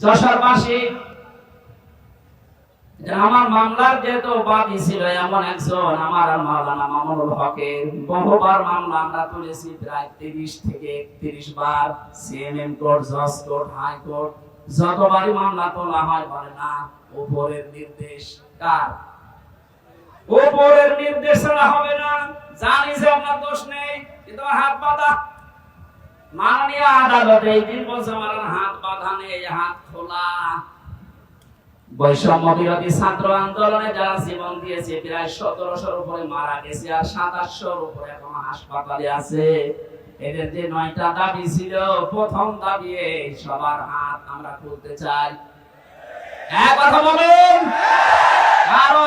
যশোরবাসী যে আমার মামলার যেহেতু বাদী ছিল, এমন একজন আমার আর মাওলানা মামুনুল হকের। বহুবার মামলা আমরা তুলেছি, প্রায় তিরিশ থেকে একত্রিশ বার। সিএমএম কোর্ট, জজ কোর্ট, হাই কোর্ট, যতবারই মামলা তোলা হয় বলে না, উপরের নির্দেশ কার? উপরের নির্দেশ হবে না, জানি যে আপনার দোষ নেই, কিন্তু হাত বাঁধা। মাননীয় আদালত এই দিন বলছে আমার হাত বাঁধা নেই, হাত খোলা। বৈষম্য বিরোধী ছাত্র আন্দোলনে যারা জীবন দিয়েছে, প্রায় সতেরোশোর উপরে মারা গেছে আর সাতাশশোর উপরে এখন হাসপাতালে আছে। এদের যে নয়টা দাবি ছিল, প্রথম দাবি সবার হাত আমরা খুলতে চাই। এক কথা বলুন। কারও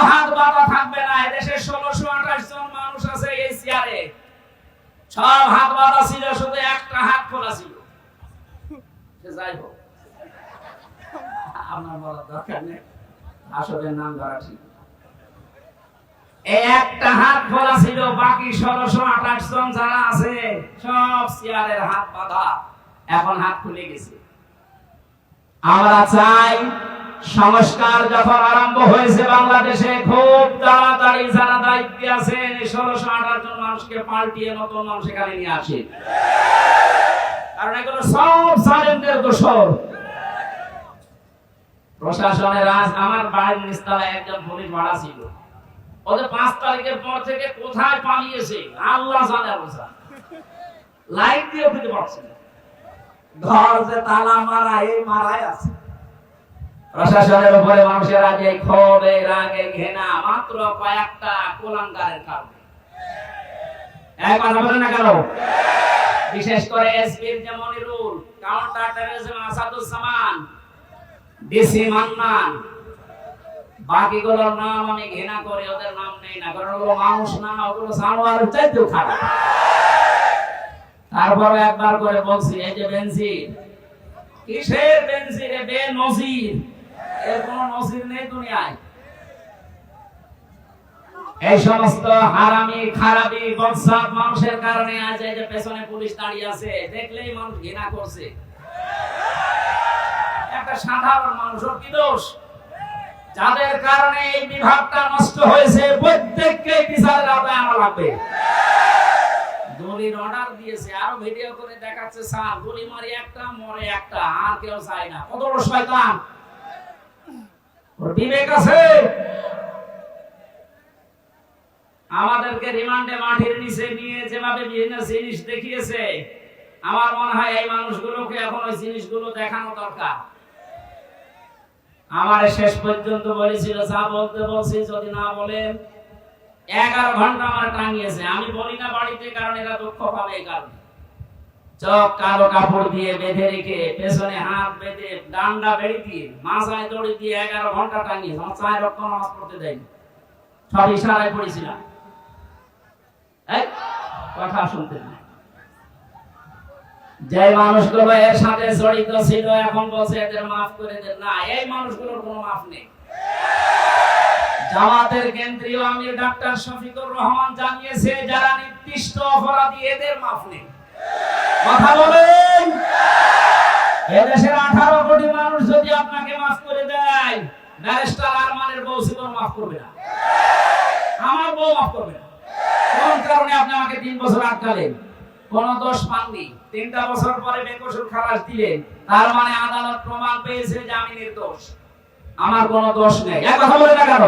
সব হাত বাঁধা ছিল, শুধু একটা হাত খোলা ছিল। যাই হোক। আপনার বলার দরকার নেই। আসলের নাম ধরা ঠিক। একটা হাত খোলা ছিল, বাকি ষোলোশো আঠাশ জন যারা আছে, সব চেয়ারের হাত বাঁধা। এখন হাত খুলে গেছে। আমরা চাই সংস্কার যখন আরম্ভ হয়েছে বাংলাদেশে, খুব তাড়াতাড়ি যারা দায়িত্বে আছেন ষোলোশো আঠাশ জন মানুষকে পাল্টিয়ে নতুন মানুষ এখানে নিয়ে আসে। কারণ এগুলো সব দোষর। প্রশাসনের আজ আমার বাড়ির একজন পুলিশ ছিল। ওদের পাঁচ তারিখের পর থেকে কোথায় পালিয়েছে, আল্লাহ জানে লাইট দিয়ে উঠতে পারছে ঘর যে তালা মারা, এই মারাই আছে। প্রশাসনের উপরে মানুষের আজ ক্ষোভে, রাগে, ঘৃণা মাত্র কয়েকটা কুলাঙ্গারের কারণে। এক কথা না কেন? বিশেষ করে এসপির যে Monirul, counter terrorism Asaduzzaman, DC Mannan নাম আমি ঘৃণা করি, ওদের নাম নেই না, কারণ ওগুলো মানুষ না, ওগুলো জানোয়ার চাইতেও খারাপ। তারপরে একবার করে বলছি, এই যে বেনজির, কিসের বেনজির? রে বে নজির এর এই সমস্ত হারামি, খারাপি বদসাত মানুষের কারণে আজ এই যে পেছনে পুলিশ দাঁড়িয়ে আছে, দেখলেই মানুষ ঘৃণা করছে। একটা সাধারণ মানুষের কি দোষ? যাদের কারণে এই বিভাগটা নষ্ট হয়েছে প্রত্যেককে বিচারের আওতায় আনা লাগবে। দলির অর্ডার দিয়েছে, আরও ভিডিও করে দেখাচ্ছে, স্যার, গুলি মারি একটা, মরে একটা, আর কেউ চায় না। কত বড় শয়তান? ওর বিবেক আছে। আমাদেরকে রিমান্ডে নিচে নিয়ে যেভাবে বিভিন্ন জিনিস দেখিয়েছে, আমার মনে হয় এই মানুষগুলোকে এখন ওই জিনিসগুলো দেখানো দরকার। আমার শেষ পর্যন্ত বলেছিল, যা বলতে বলছি, যদি না বলেন, এগারো ঘণ্টা আমার টাঙিয়েছে। আমি বলি না বাড়িতে, কারণ এরা দুঃখ পাবে এই কারণে। চক কালো কাপড় দিয়ে বেঁধে রেখে পেছনে হাত বেঁধে ডান্ডা মাথায় দড়ি দিয়ে এগারো ঘণ্টা চায় রক্ত নামাজ পড়তে দেয়নি। সব ইশারায় পড়েছিলাম। কথা শুনতে না। যে মানুষগুলো এর সাথে জড়িত ছিল, এখন বলছে এদের মাফ করে দেন। না, এই মানুষগুলোর কোনো মাফ নেই। জামাতের কেন্দ্রীয় আমির ডাক্তার শফিকুর রহমান জানিয়েছে, যারা নির্দিষ্ট অপরাধী, এদের মাফ নেই। কথা বলেন। এদেশের আঠারো কোটি মানুষ যদি আপনাকে মাফ করে দেয়, ব্যারিস্টার আরমানের বউ জীবন মাফ করবে না। আমার বউ মাফ করবে না। কোন কারণে আপনি আমাকে তিন বছর আটকালেন? কোন দোষ পাননি। তিনটা বছর পরে বেকসুর খালাস দিলেন। তার মানে আদালত প্রমাণ পেয়েছে যে আমি নির্দোষ। আমার কোনো দোষ নেই। এক কথা বলে না কেন?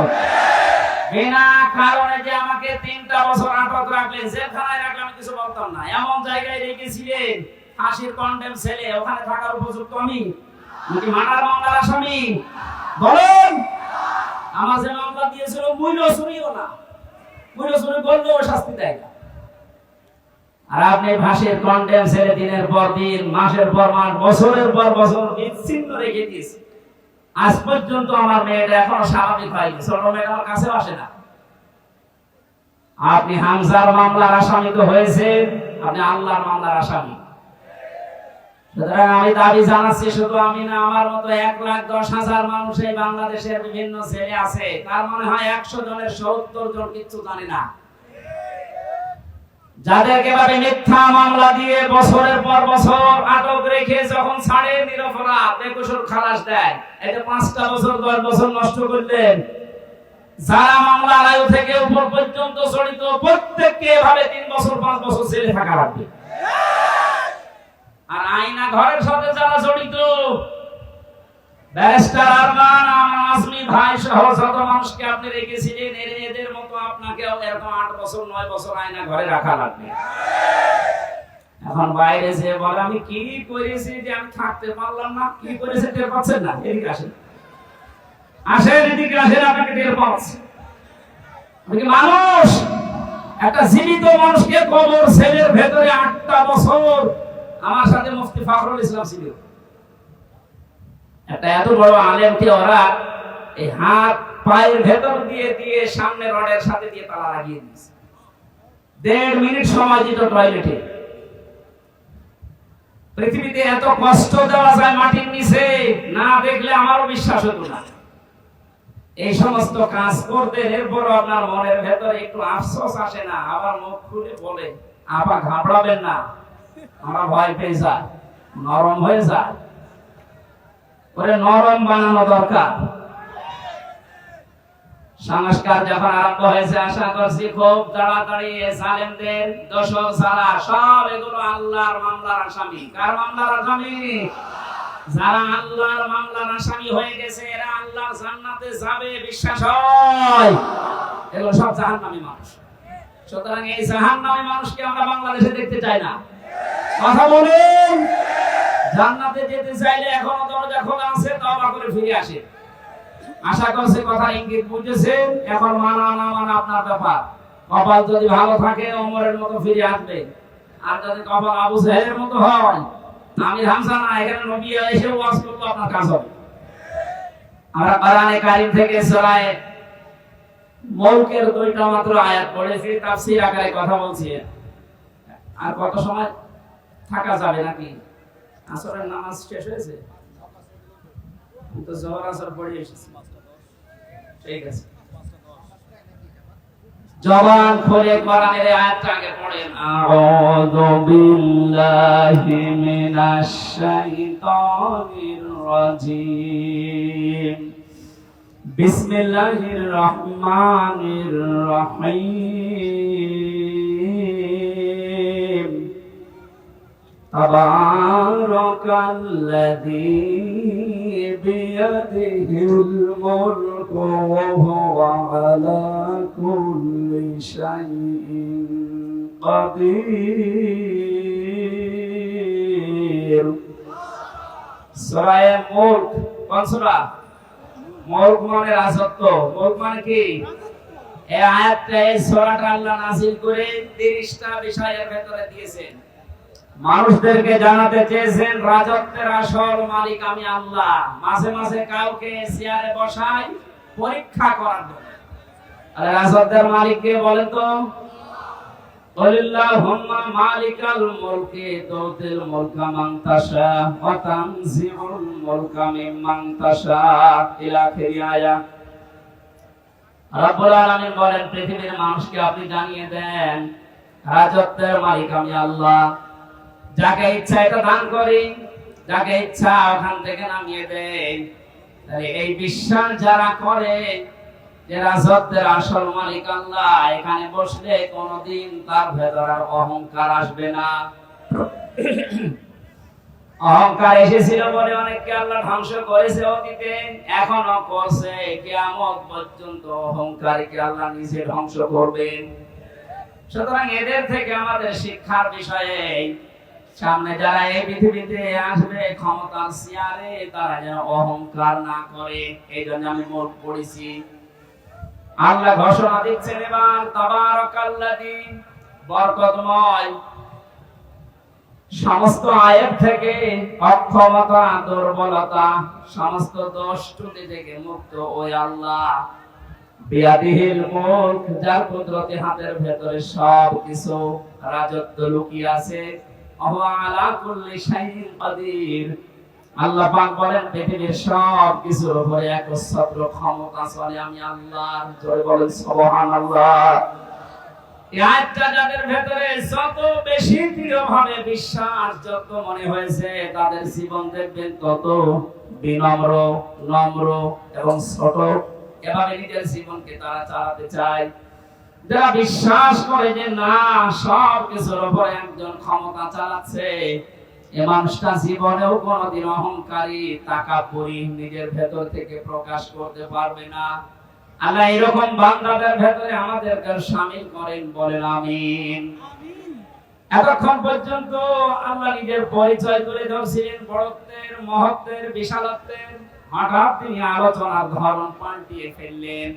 বিনা কারণে যে আমাকে তিনটা বছর আটক রাখলেন, জেলখানায় রাখলে আমি কিছু বলতাম না। এমন জায়গায় রেখেছিলেন, ফাঁসির কন্ডেম ছেলে, ওখানে থাকার উপযুক্ত আমি? নাকি মার্ডার মামলার আসামি? বলেন! আমার যে মামলা দিয়েছিল মূল্য শুনিও না। মূল্য শুনে বললেও শাস্তি দেয় আর আপনি ভাসের কন্ডেম ছেড়ে দিনের পর দিন, মাসের পর মাস, বছরের পর বছর বিচ্ছিন্ন রেখে দিয়েছে আজ পর্যন্ত আমার মেয়েটা এখনও স্বাভাবিক হয়নি, ছোট মেয়েটা কাছেও আসে না। আপনি হামজার মামলার আসামি তো হয়েছে আপনি আল্লাহর মামলার আসামি। সুতরাং আমি দাবি জানাচ্ছি, শুধু আমি না, আমার মতো এক লাখ দশ হাজার মানুষ এই বাংলাদেশের বিভিন্ন ছেলে আছে। তার মনে হয় একশো জনের সত্তর জন কিচ্ছু জানে না। যাদেরকে ভাবে মিথ্যা মামলা দিয়ে বছরের পর বছর আটক রেখে যখন ছাড়ে, নিরপরাধ, বেকসুর খালাস দেয়। এটা পাঁচটা বছর, দশ বছর নষ্ট করলেন। যারা মামলার আয়ু থেকে উপর পর্যন্ত জড়িত, প্রত্যেককে এভাবে তিন বছর, পাঁচ বছর জেলে থাকা লাগবে। আর আইনা ঘরের সাথে যারা জড়িত ব্যারিস্টার আরমান আসমি ভাই সহ যত মানুষকে আপনি রেখেছিলেন এদের মতো আপনাকেও এরকম আট বছর, নয় বছর আয়না ঘরে রাখা লাগবে। এখন বাইরে যে বলে, আমি কি করেছি যে আমি থাকতে পারলাম না? কি করেছে? টের পাচ্ছেন না? এদিকে আসেন। আসেন, এদিকে আসেন, আপনাকে টের পাচ্ছে। আপনি মানুষ? একটা জীবিত মানুষকে কবর, সেলের ভেতরে আটটা বছর আমার সাথে মুফতি ফখরুল ইসলাম ছিল। একটা এত বড় আলেমকে ওরা এই হাত, পায়ের ভেতর দিয়ে দিয়ে সামনে রডের সাথে দিয়ে তালা লাগিয়ে দিয়েছে। দেড় মিনিট সময় দিত টয়লেটে। পৃথিবীতে এত কষ্ট দেওয়া যায় মাটির নিচে, না দেখলে আমারও বিশ্বাস হতো না। এই সমস্ত কাজ করতে এরপর আপনার মনের ভেতরে একটু আফসোস আসে না, আবার মুখ খুলে বলে আবার ঘাবড়াবেন না, আমরা ভয় পেয়ে যায় নরম হয়ে যায় ওরে নরম বানানো দরকার। সংস্কার যখন আরম্ভ হয়েছে, আশা করছি খুব তাড়াতাড়ি এ জালেমদের দোষক সারা, সব এগুলো আল্লাহর মামলার আসামি। কার মামলার আসামি? যারা আল্লাহর মামলার আসামি হয়ে গেছে, এরা আল্লাহর জান্নাতে যাবে, বিশ্বাস হয়। এগুলো সব জাহান্নামী মানুষ। সুতরাং এই জাহান্নামী মানুষকে আমরা বাংলাদেশে দেখতে চাই না। কথা বলেন। জান্নাতে যেতে চাইলে এখনও দরজা খোলা আছে, তওবা করে ফিরে আসে আশা করছি কথা ইঙ্গিত বুঝেছেন। এখন মানা না মানা আপনার ব্যাপার। কপাল যদি ভালো থাকে, ওমরের মতো ফিরে আসবে। আর যদি কপাল আবু সাহেবের মতো হয়, আমি হামসা না, এখানে নবী এসে ওয়াজ করল আপনার কাজ হবে। আমরা কোরআনে কারীম থেকে সূরা মুলকের দুইটা মাত্র আয়াত পড়েছি, তাফসীর আকারে কথা বলছি। আর কত সময় থাকা যাবে নাকি? আসরের নামাজ শেষ হয়েছে? আমি তো জোহর আসর পড়ে এসেছি। ঠিক আছে। জবান খুলে কোরআনের আয়াতটা আগে পড়েন। আউযু বিল্লাহি মিনাশ শাইতানির রাজিম। বিসমিল্লাহির রহমানির রহিম। تبارك الذي بيده الملك وهو على كل شيء قدير সূরা মুলক কোন সূরা মুলক মানে রাজত্ব মুলক মানে কি এই আয়াতটা এই সূরাটা আল্লাহ নাযিল করে 30টা বিষয়ের ভেতরে দিয়েছেন মানুষদেরকে জানাতে চেয়েছেন রাজত্বের আসল মালিক আমি আল্লাহ। মাঝে মাঝে কাউকে চেয়ারে বসাই পরীক্ষা করার জন্য। রাজত্বের মালিক কে বলেন তো? মান মানুষকে আপনি জানিয়ে দেন, রাজত্বের মালিক আমি আল্লাহ। যাকে ইচ্ছা এটা দান করি, যাকে ইচ্ছা ওখান থেকে নামিয়ে দেয় তাহলে এই বিশ্বাস যারা করে আসল মালিক আল্লাহ, এখানে বসলে কোনোদিন তার ভেতর আর অহংকার আসবে না। অহংকার এসেছিল বলে অনেককে আল্লাহ ধ্বংস করেছে অতীতে, এখনও করছে। কিয়ামত পর্যন্ত অহংকারীকে আল্লাহ নিজে ধ্বংস করবেন। সুতরাং এদের থেকে আমাদের শিক্ষার বিষয়ে সামনে যারা এই পৃথিবীতে আসবে, ক্ষমতার চেয়ারে তারা যেন অহংকার না করে, এই জন্য আমি মোট পড়েছি। আল্লাহ ঘোষণা দিচ্ছেন এবার, তাবারাকাল্লাযী, বরকতময়। সমস্ত আয়ের থেকে অক্ষমতা, দুর্বলতা, সমস্ত দোষ থেকে মুক্ত ওই আল্লাহ। বিয়াদিহিল মুলক, যার কুদরতি হাতের ভেতরে সব কিছু রাজত্ব লুকিয়ে আছে আল্লাহ পাক বলেন, পৃথিবীর সব কিছুর উপরে একচ্ছত্র ক্ষমতা চলে আমি আল্লাহ জয় বলেন, সুবহানাল্লাহ। যাদের তাদের জীবন দেখবেন তত বিনম্র, নম্র এবং ছোট। এভাবে নিজের জীবনকে তারা চালাতে চায়। যারা বিশ্বাস করে যে না সব কিছুর উপরে একজন ক্ষমতা চালাচ্ছে এ মানুষটা জীবনেও কোনোদিন অহংকারী টাকা পরি নিজের ভেতর থেকে প্রকাশ করতে পারবে না। আল্লাহ এরকম বান্দাদের ভেতরে আমাদেরকে শামিল করেন বলেন আমিন। এতক্ষণ পর্যন্ত আল্লাহ নিজের পরিচয় তুলে ধরছিলেন বড়ত্বের মহত্বের বিশালত্বের। হঠাৎ তিনি আলোচনার ধরন পাল্টিয়ে ফেললেন।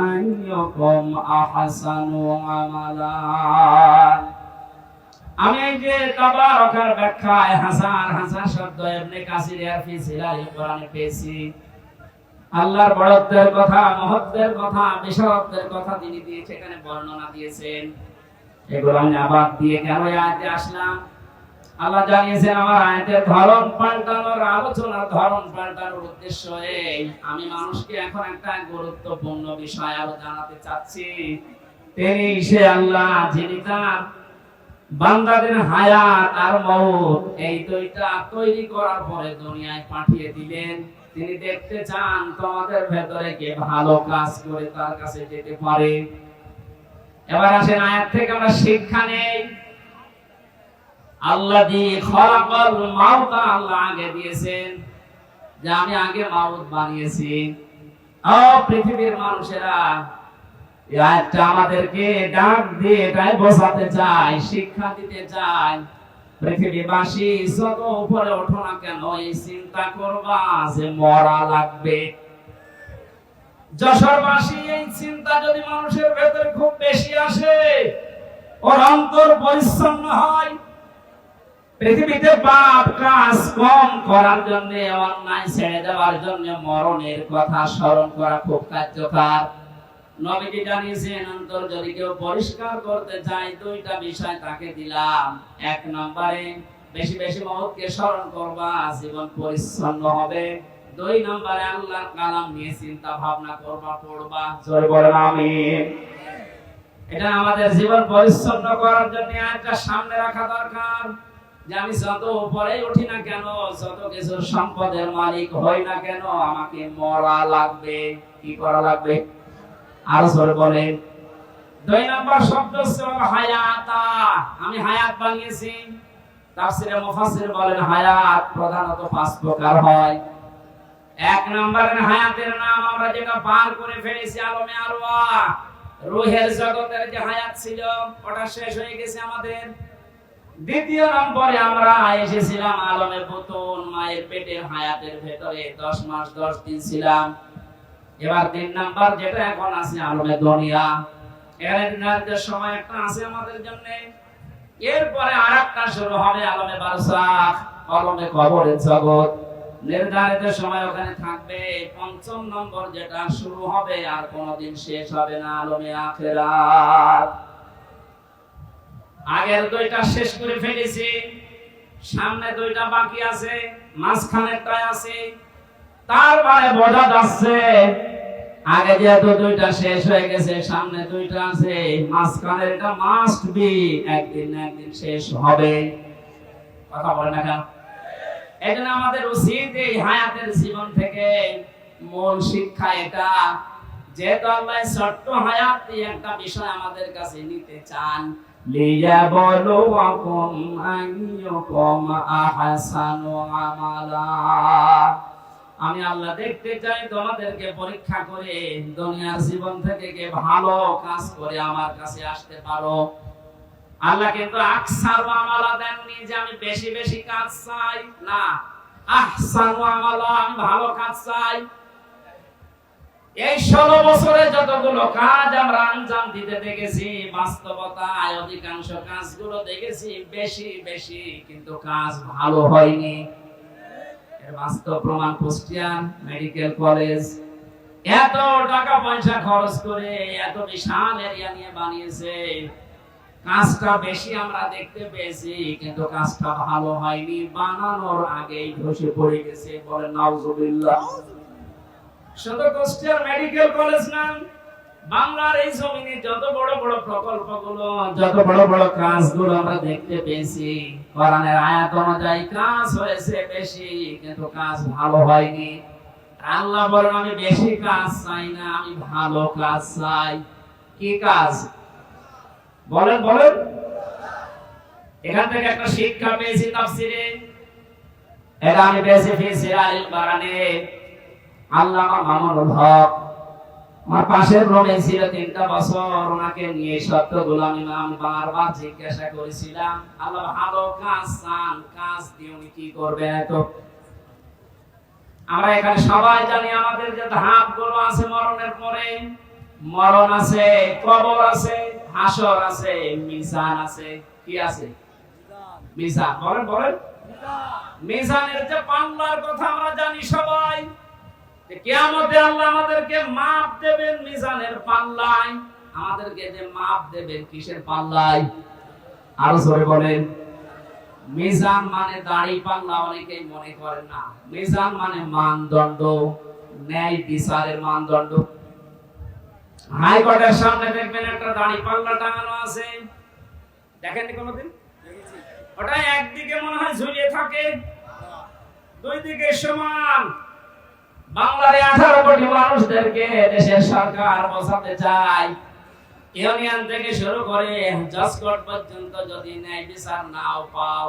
আইয়ুকুম আহসানু আমি ব্যাখ্যায় হাসান হাসান শব্দ কাসির আর ফি কোরআনে পেয়েছি। আল্লাহর বড়ত্বের কথা, মহত্বের কথা বিশালত্বের কথা তিনি দিয়ে সেখানে বর্ণনা দিয়েছেন। এগুলো আমি আবার দিয়ে কেন আসলাম? আল্লাহ জানিয়েছেন আমার আয়াতের ধরন পাল্টানোর আলোচনার ধরন পাল্টানোর উদ্দেশ্য এই। আমি মানুষকে এখন একটা গুরুত্বপূর্ণ বিষয় আরও জানাতে চাচ্ছি। তিনি সে আল্লাহ, যিনি তার বান্দাদের হায়াত আর মৌত এই দুইটা তৈরি করার পরে দুনিয়ায় পাঠিয়ে দিলেন। তিনি দেখতে চান তোমাদের ভেতরে কে ভালো কাজ করে তার কাছে যেতে পারে। এবার আসেন আয়াত থেকে আমরা শিক্ষা নেই। আল্লাহ দিয়ে খলাকল মাউতা আল্লাহ আগে দিয়েছেন, যে আমি আগে মাউত বানিয়েছি। ও পৃথিবীর মানুষেরা আয়াতটা আমাদেরকে ডাক দিয়ে এটাই বোঝাতে চাই শিক্ষা দিতে চাই পৃথিবীবাসী যত উপরে ওঠো না কেন, এই চিন্তা করবা যে মরা লাগবে। যশোরবাসী, এই চিন্তা যদি মানুষের ভেতরে খুব বেশি আসে, ওর অন্তর পরিচ্ছন্ন হয় পৃথিবীতে পাপ কাজ কম করার জন্য অন্যায় ছেড়ে দেওয়ার জন্য মরণের কথা স্মরণ করা খুব কার্যকর। জানিয়েছেন, অন্তর যদি কেউ পরিষ্কার করতে চায়, দুইটা বিষয় তাকে দিলাম। এক নম্বরে, বেশি বেশি মহৎকে স্মরণ করবা, জীবন পরিচ্ছন্ন হবে। দুই নম্বরে, আল্লাহর কালাম নিয়ে চিন্তা ভাবনা করবা, পড়বা। এটা আমাদের জীবন পরিচ্ছন্ন করার জন্য একটা সামনে রাখা দরকার। যে আমি যত উপরে উঠি না কেন, যত কিছু সম্পদের মালিক হই না কেন, আমাকে মরা লাগবে। কি করা লাগবে? আরও জোরে বলেন। দুই নম্বর শব্দ হচ্ছে হায়াতা। আমি হায়াত বানিয়েছি। তাফসিরে মুফাসসির বলেন হায়াত প্রধানত পাঁচ প্রকার হয়। এক নম্বরের হায়াতের নাম আমরা যেটা পার করে ফেলেছি আলমে আরওয়া। রুহের জগতের যে হায়াত ছিল, ওটা শেষ হয়ে গেছে আমাদের। দ্বিতীয় নম্বরে আমরা এসেছিলাম আলমে পুতুন মায়ের পেটের হায়াতের ভেতরে। দশ মাস, দশ দিন ছিলাম। এবার তিন নাম্বার যেটা এখন আছে আলমে দুনিয়া। আর শুরু হবে নির্ধারিত সময় ওখানে থাকবে। পঞ্চম নম্বর যেটা শুরু হবে আর কোনোদিন শেষ হবে না আলমে আখেরাত। আগের দুইটা শেষ করে ফেলেছি। সামনে দুইটা বাকি আছে মাঝখানেরটাই আছে। তার মানে বোঝা যাচ্ছে, আগে যেহেতু দুইটা শেষ হয়ে গেছে, সামনে দুইটা আছে মাঝখানের এটা মাস্ট বি একদিন না একদিন শেষ হবে। কথা বলে না কেন? এজন্য আমাদের উচিত এই হায়াতের জীবন থেকে মূল শিক্ষা এটা, যেহেতু আল্লাহ ছোট্ট হায়াত দিয়ে একটা বিষয় আমাদের কাছে নিতে চান লিয়াবলুয়াকুম আইয়ুকুম আহসানু আমালা। আমি আল্লাহ দেখতে চাই, তোমাদেরকে পরীক্ষা করে দুনিয়ার জীবন থেকে কে ভালো কাজ করে আমার কাছে আসতে পারো। আল্লাহ কিন্তু আকসার আমালা দেননি যে আমি বেশি বেশি কাজ চাই। না, আহসান আমালা, আমি ভালো কাজ চাই। এই ষোলো বছরে যতগুলো কাজ আমরা আঞ্জাম দিতে দেখেছি বাস্তবতায় অধিকাংশ কাজগুলো দেখেছি, বেশি বেশি, কিন্তু কাজ ভালো হয়নি। এর বাস্তব প্রমাণ কুষ্টিয়ান মেডিকেল কলেজ। এত টাকা পয়সা খরচ করে এত বিশাল এরিয়া নিয়ে বানিয়েছে। কাজটা বেশি আমরা দেখতে পেয়েছি, কিন্তু কাজটা ভালো হয়নি। বানানোর আগেই ধসে পড়ে গেছে বলে নাউজুবিল্লাহ। শুধু কুষ্টিয়ার মেডিকেল কলেজ না বাংলার এই জমিনে যত বড় বড় প্রকল্পগুলো যত বড় বড় কাজগুলো আমরা দেখতে পেয়েছি কোরআনের আয়াত অনুযায়ী কাজ হয়েছে বেশি কিন্তু কাজ ভালো হয়নি। আল্লাহ বলেন আমি বেশি কাজ চাই না আমি ভালো কাজ চাই। কি কাজ? বলেন বলেন। এখান থেকে একটা শিক্ষা পেয়েছি তাফসিরে। এটা আমি পেয়েছি ফি সিরাইল মামুনুল হক আমার পাশের রুমে ছিল তিনটা বছর, ওনাকে নিয়ে সত্যগুলো আমি আমি বারবার জিজ্ঞাসা করেছিলাম, আল্লাহ ভালো কাজ চান, কাজ দিয়ে উনি কি করবেন এত? আমরা এখানে সবাই জানি আমাদের যে ধাপগুলো আছে মরণের পরে। মরণ আছে, কবর আছে, হাসর আছে, মিজান আছে। কি আছে? মিজান। বলেন বলেন। মিজানের যে পাল্লার কথা আমরা জানি সবাই কিয়ামতে আল্লাহ আমাদেরকে মাপ দেবেন মিজানের পাল্লায়। আমাদেরকে যে মাপ দেবেন কিসের পাল্লায়? আরও জোরে বলেন। মিজান মানে দাড়ি পাল্লা অনেকেই মনে করেন না। মিজান মানে মানদণ্ড ন্যায় বিচারের মানদণ্ড। হাইকোর্টের সামনে দেখবেন একটা দাড়ি পাল্লা টাঙানো আছে। দেখেননি কোনোদিন? ওটা একদিকে মনে হয় ঝুলিয়ে থাকে দুই দিকে সমান। বাংলার আঠারো কোটি মানুষদেরকে দেশের সরকার বসাতে চায়। ইউনিয়ন থেকে শুরু করে জজকোর্ট পর্যন্ত যদি ন্যায় বিচার নাও পাও,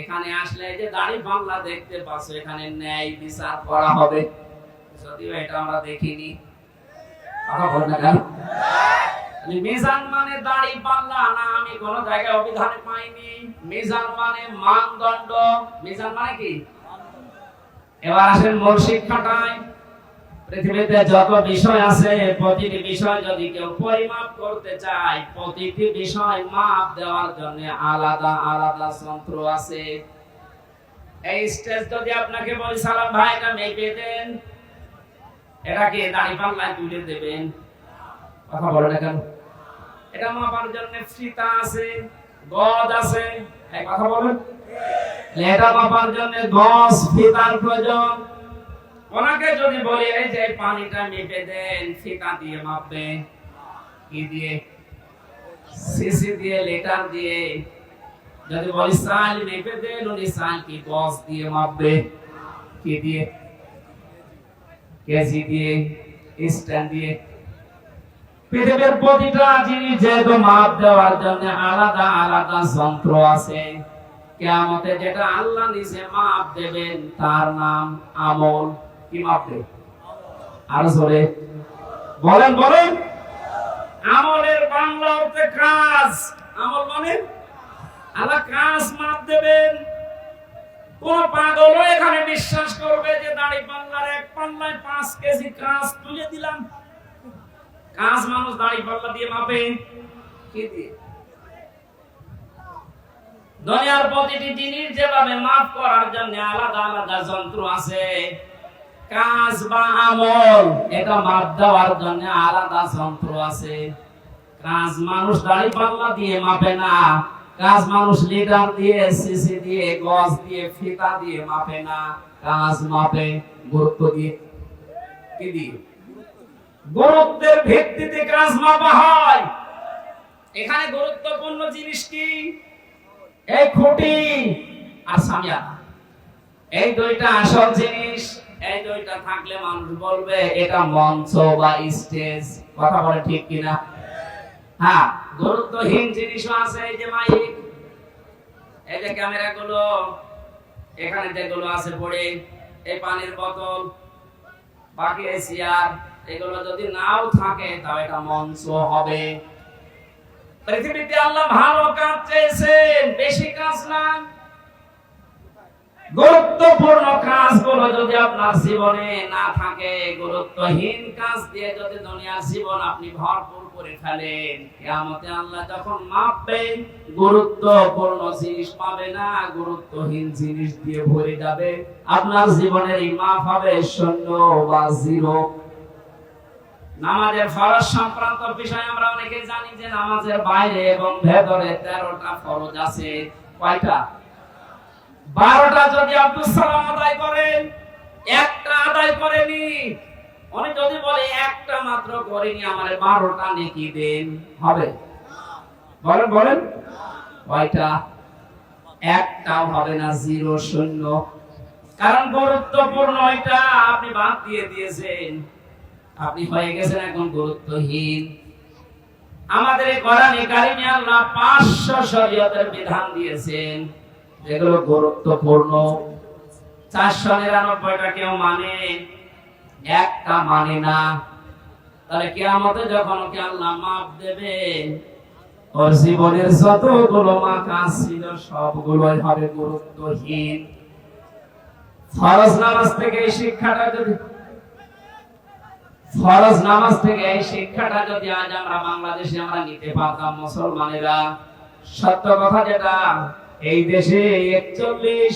এখানে আসলে যে দাড়ি বাংলা দেখতে পাচ্ছ, এখানে ন্যায় বিচার করা হবে। যদিও এটা আমরা দেখিনি। কথা বল না কেন? মিজান মানে দাড়ি পাল্লা না, আমি কোন জায়গায় অভিধানে পাইনি। মিজান মানে মানদণ্ড। মিজান মানে কি? এবার আসেন মূল শিক্ষাটাই পৃথিবীতে যত বিষয় আছে, প্রতিটি বিষয় যদি কেউ পরিমাপ করতে চায়, প্রতিটি বিষয় মাপ দেওয়ার জন্য আলাদা আলাদা যন্ত্র আছে। এই স্টেজ যদি আপনাকে বলি, সালাম ভাই, এটা মেপে দেন এটাকে দাড়ি পাল্লায় তুলে দেবেন। কথা বলে না কেন? এটা মাপার জন্য ফিতা আছে গজ আছে। এই কথা বলেন। এটা মাপার জন্য গজ ফিতার প্রয়োজন। ওনাকে যদি বলি, এই যে পানিটা মেপে দেন, ফিতা দিয়ে মাপবে। কি দিয়ে? সিসি দিয়ে লিটার দিয়ে। যদি বলি সাল মেপে দেন, উনি সাল কি গজ দিয়ে মাপবে? কি দিয়ে? কেজি দিয়ে, স্ট্যান্ড দিয়ে। পৃথিবীর প্রতিটা জিনিস যেহেতু মাপ দেওয়ার জন্য আলাদা আলাদা যন্ত্র আছে। কেয়ামতে যেটা আল্লাহ নিজে মাপ দেবেন, তার নাম আমল কি মাপ দেবে? আরও জোরে। বলেন বলেন। আমলের বাংলা অর্থে কাজ। আমল মানে? আল্লাহ কাজ মাপ দেবেন। কোন পাগল এখানে বিশ্বাস করবে যে দাড়ি পাল্লার এক পাল্লায় পাঁচ কেজি কাজ তুলে দিলাম। কাজ মানুষ দাড়ি পাল্লা দিয়ে মাপে। কি দিয়ে? দুনিয়ার প্রতিটি জিনিস যেভাবে মাপ করার জন্য আলাদা আলাদা যন্ত্র আছে, কাজ বা আমল, এটা মাপ দেওয়ার জন্য আলাদা যন্ত্র আছে। কাজ মানুষ দাড়ি পাল্লা দিয়ে মাপে না, কাজ মানুষ লিটার দিয়ে, সিসি দিয়ে, গজ দিয়ে, ফিতা দিয়ে মাপে না, কাজ মাপে গুরুত্ব দিয়ে। কি দিয়ে? গুরুত্বের ভিত্তিতে কাজ মাপা হয়। এখানে গুরুত্বপূর্ণ জিনিস কি? এই খুঁটি আর সামিয়ানা এই দুইটা আসল জিনিস, এই দুইটা থাকলে মানুষ বলবে, এটা মঞ্চ বা স্টেজ। কথা বলে ঠিক কিনা? হ্যাঁ গুরুত্বহীন জিনিসও আছে এই যে মাইক। এই যে ক্যামেরা গুলো এখানে যেগুলো আছে পড়ে, এই পানির বোতল, বাকি এই চেয়ার, এগুলো যদি নাও থাকে, তাও এটা মঞ্চ হবে। পৃথিবীতে আল্লাহ ভালো কাজ চেয়েছেন, বেশি কাজ না গুরুত্বপূর্ণ কাজগুলো যদি আপনার জীবনে না থাকে, গুরুত্বহীন কাজ দিয়ে যদি দুনিয়ার জীবন আপনি ভরপুর করে ফেলেন, কিয়ামতে আল্লাহ যখন মাপবেন, গুরুত্বপূর্ণ জিনিস পাবে না, গুরুত্বহীন জিনিস দিয়ে ভরে যাবে। আপনার জীবনের এই মাপ হবে শূন্য বা জিরো নামাজের ফরজ সংক্রান্ত বিষয় আমরা অনেকে জানি যে নামাজের বাইরে এবং ভেতরে তেরোটা ফরজ আছে। কয়টা? বারোটা যদি আব্দুল সালাম আদায় করেন, একটা আদায় করেনি। উনি যদি বলে একটা মাত্র করেনি, আমার বারোটা নেকি দেন। হবে? বলেন বলেন। কয়টা? একটাও হবে না, জিরো শূন্য। কারণ গুরুত্বপূর্ণ এটা, আপনি বাদ দিয়ে দিয়েছেন। আপনি হয়ে গেছেন এখন গুরুত্বহীন। আমাদের কোরআনে কারিমে আল্লাহ পাঁচশো শরীয়তের বিধান দিয়েছেন। যেগুলো গুরুত্বপূর্ণ। চারশো নিরানব্বইটা কেউ মানে একটা মানে না। তাহলে কেয়ামতে যখন ওকে আল্লাহ মাপ দেবে ওর জীবনের যতগুলো মা কাজ ছিল, সবগুলোই হবে গুরুত্বহীন। ফরজ নামাজ থেকে এই শিক্ষাটা যদি ফরজ নামাজ থেকে এই শিক্ষাটা যদি আজ আমরা বাংলাদেশে আমরা নিতে পারতাম মুসলমানেরা, সত্য কথা যেটা, এই দেশে একচল্লিশ,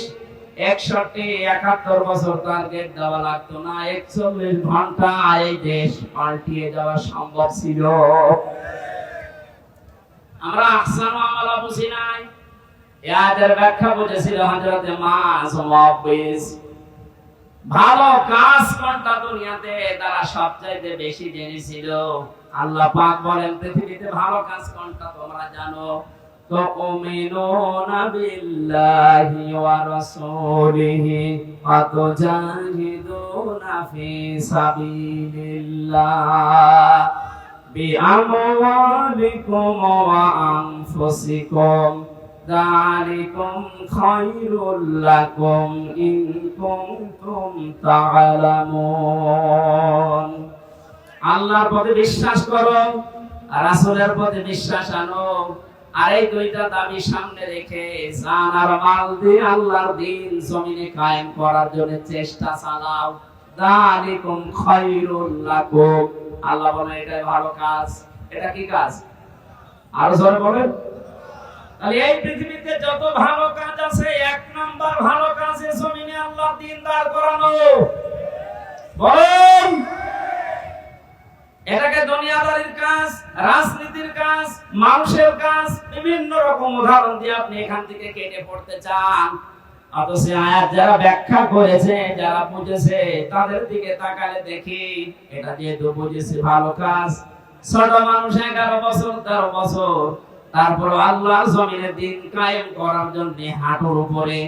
একষট্টি, একাত্তর বছর টার্গেট দেওয়া লাগতো না, একচল্লিশ ঘণ্টা এই দেশ পাল্টিয়ে যাওয়া সম্ভব ছিল। আমরা আহসান আমলা বুঝি নাই এদের ব্যাখ্যা বুঝেছিল হযরতে মাস মুআব্বিস ভালো কাজ কোনটা দুনিয়াতে তারা সবচাইতে বেশি জেনেছিল আল্লাহ পাক বলেন, পৃথিবীতে ভালো কাজ কোনটা তোমরা জানো। বিল্লাহি বিআমওয়ালিকুম ওয়া আনফুসিকুম। ذلكم خير لكم إن كنتم تعلمون আল্লাহর প্রতি বিশ্বাস করো আর রাসূলের প্রতি বিশ্বাস আনো আর এই দুইটা দাবি সামনে রেখে জান আর মাল দিয়ে আল্লাহর দিন জমিনে কায়েম করার জন্য চেষ্টা চালাও দালিকুম খায়রুল লাকুম আল্লাহ বলে এটা ভালো কাজ এটা কি কাজ আরো জোরে বলেন তাহলে এই পৃথিবীতে যত ভালো কাজ আছে, এক নাম্বার ভালো কাজ জমিনে আল্লাহ দিন দাঁড় করানো। বলেন, এটাকে দুনিয়াদারির কাজ, রাজনীতির কাজ, মানুষের কাজ, বিভিন্ন রকম উদাহরণ দিয়ে আপনি এখান থেকে কেটে পড়তে চান। অথচ আয়াত যারা ব্যাখ্যা করেছে, যারা বুঝেছে, তাদের দিকে তাকালে দেখি, এটা যেহেতু বুঝেছে ভালো কাজ। ছোট মানুষ এগারো বছর, তেরো বছর তারপর আল্লাহ জমিনে দিন কায়েম করার জন্য হাঁটুর উপরে,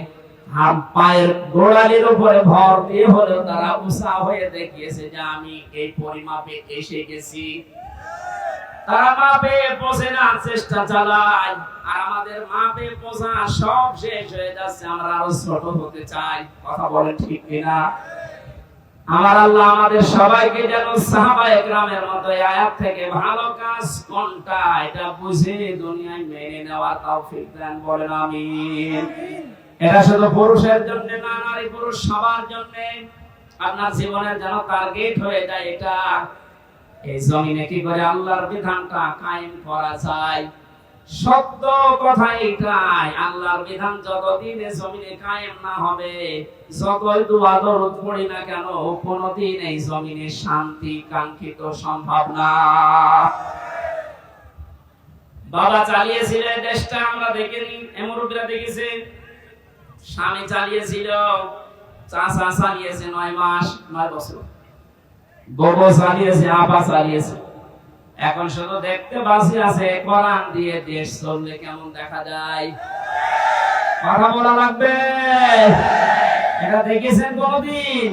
হাত পায়ের গোড়ালির উপরে ভর দিয়ে হলেও তারা উষা হয়ে দেখিয়েছে যে আমি এই পরিমাপে এসে গেছি। তারা মাপে চেষ্টা চালায়, আর আমাদের মাপে পৌঁছা সব শেষ হয়ে যাচ্ছে, আমরা আরও ছোট হতে চাই। কথা বলে ঠিক কিনা? আমার আল্লাহ আমাদের সবাইকে যেন সাহাবা একরামের মতো আয়াত থেকে ভালো কাজ কোনটা, এটা বুঝে দুনিয়ায় মেনে নেওয়া তৌফিক দেন, বলেন আমিন। এটা শুধু পুরুষের জন্য না, নারী পুরুষ সবার জন্য। আপনার জীবনের যেন টার্গেট হয়ে যায় এটা। এই জমিনে কি করে আল্লাহর বিধানটা কায়েম করা যায়? সত্য কথা এটাই। আল্লাহর বিধান যতদিন জমিনে কায়েম না হবে যতই দোয়া দরুদ পড়ি না কেন, কোনদিন এই জমিনে শান্তি, কাঙ্ক্ষিত সম্ভব না। বাবা চালিয়েছিলেন দেশটা, আমরা দেখিনি এমরুবিরা দেখেছে। স্বামী চালিয়েছিল, চাচা চালিয়েছে নয় মাস, নয় বছর। গোবো চালিয়েছে, আপা চালিয়েছে। এখন শুধু দেখতে বাসি আছে, কোরআন দিয়ে দেশ চললে কেমন দেখা যায়? কথা বলা লাগবে? এটা দেখেছেন কোনদিন?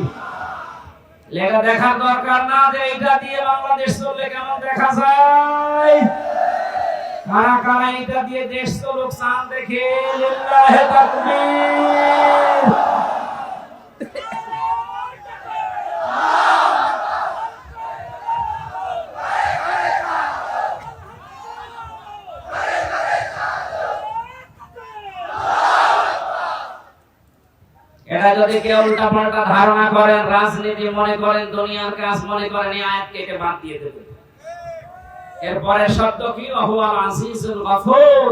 লেখা দেখার দরকার না যে এটা দিয়ে বাংলাদেশ চললে কেমন দেখা যায়? কারা কারা এটা দিয়ে দেশ চলুক চান দেখে, লিল্লাহে তাকবীর। যদি কেউ উল্টা পাল্টা ধারণা করেন, রাজনীতি মনে করেন, দুনিয়ার কাজ মনে করেন, এই আয়াত কেটে বাদ দিয়ে দেবে। এরপরে শব্দ কি? অহুয়াল আজিজুল গফুর।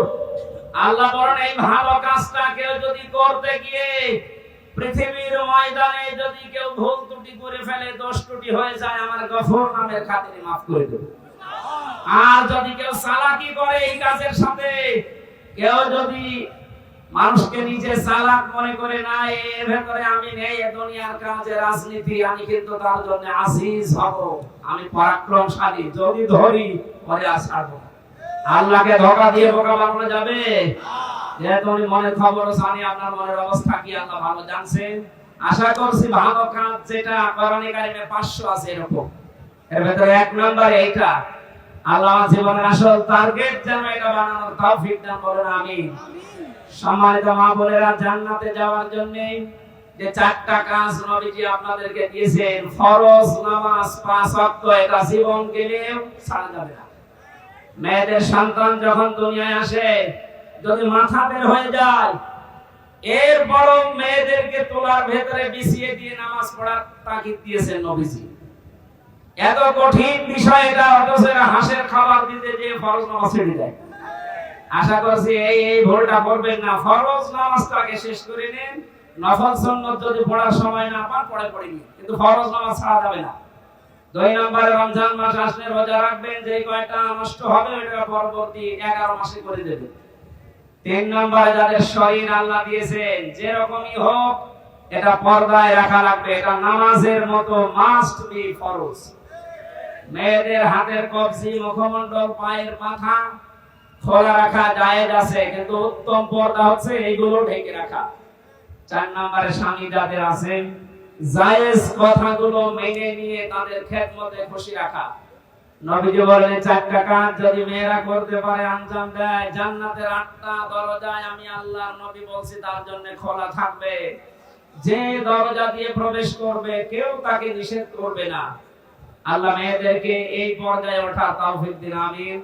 আল্লাহ বলেন, এই ভালো কাজটা কেউ যদি করতে গিয়ে পৃথিবীর ময়দানে যদি কেউ ভুল ত্রুটি করে ফেলে, দোষ ত্রুটি হয়ে যায়, আমার গফর নামের খাতিরে মাফ করে দেবে। আর যদি কেউ সালাকি করে এই কাজের সাথে, কেউ যদি মানুষকে নিজে চালাক মনে করে না এর ভেতরে আমি নেই, এ দুনিয়ার কাজে রাজনীতি, আমি কিন্তু তার জন্য আজিজ হব। আমি পরাক্রমশালী, যদি ধরি পরে আর আল্লাহকে ধোকা দিয়ে বোকা বানানো যাবে? যেহেতু উনি মনের খবর জানি, আপনার মনের অবস্থা কি, আল্লাহ ভালো জানছেন? আশা করছি ভালো কাজ যেটা কোরআনে কারিমে 500 আছে এরকম। এর ভেতরে এক নাম্বার এইটা। আল্লাহ জীবনের আসল টার্গেট যেন এটা বানানোর তৌফিক দান করেন, আমিন। সম্মানিত মা বোনেরা, জান্নাতে যাওয়ার জন্য যে চারটা কাজ নবীজি আপনাদেরকে দিয়েছেন, ফরজ, নামাজ, পাঁচ ওয়াক্ত, এটা জীবন গেলেও ছাড়া যাবে না। মেয়েদের সন্তান যখন দুনিয়ায় আসে, যদি মাথা বের হয়ে যায় এর বরং মেয়েদেরকে তোলার ভেতরে বিছিয়ে দিয়ে নামাজ পড়ার তাগিদ দিয়েছেন নবীজি। এত কঠিন বিষয় এটা, অথচ হাঁসের খাবার দিতে যে ফরজ নামাজ ছেড়ে দেয়। আশা করছি এই এই ভুলটা করবেন না। ফরজ নামাজটাকে শেষ করে নিন। নফল সুন্নত যদি পড়ার সময় না পান পড়ে পড়ে নিন। কিন্তু ফরজ নামাজ ছাড়া যাবে না। দুই নম্বরে রমজান মাস আসলে রোজা রাখবেন। যে কয়টা নষ্ট হবে, ওইটা পরবর্তী এগারো মাসে করে দেবেন। তিন নম্বরে যাদের শরীর আল্লাহ দিয়েছেন, যেরকমই হোক, এটা পর্দায় রাখা লাগবে। এটা নামাজের মতো মাস্ট বি ফরজ। মেয়েদের হাতের কবজি, মুখমণ্ডল, পায়ের মাথা খোলা রাখা, জায়েজ আছে, কিন্তু উত্তম পর্দা হচ্ছে এইগুলো ঢেকে রাখা। চার নম্বরে স্বামী যাদের আছে, জায়েজ কথাগুলো মেনে নিয়ে তাদের খেদমতে খুশি রাখা। নবীজি বলেন চারটা কাজ যদি মেয়েরা করতে পারে, আঞ্জাম দেয়। জান্নাতের আটটা দরজায় আমি আল্লাহর নবী বলছি, তার জন্য খোলা থাকবে। যে দরজা দিয়ে প্রবেশ করবে, কেউ তাকে নিষেধ করবে না। আল্লাহ মেয়েদেরকে এই পর্যায়ে ওঠা তৌফিক দিন, আমিন।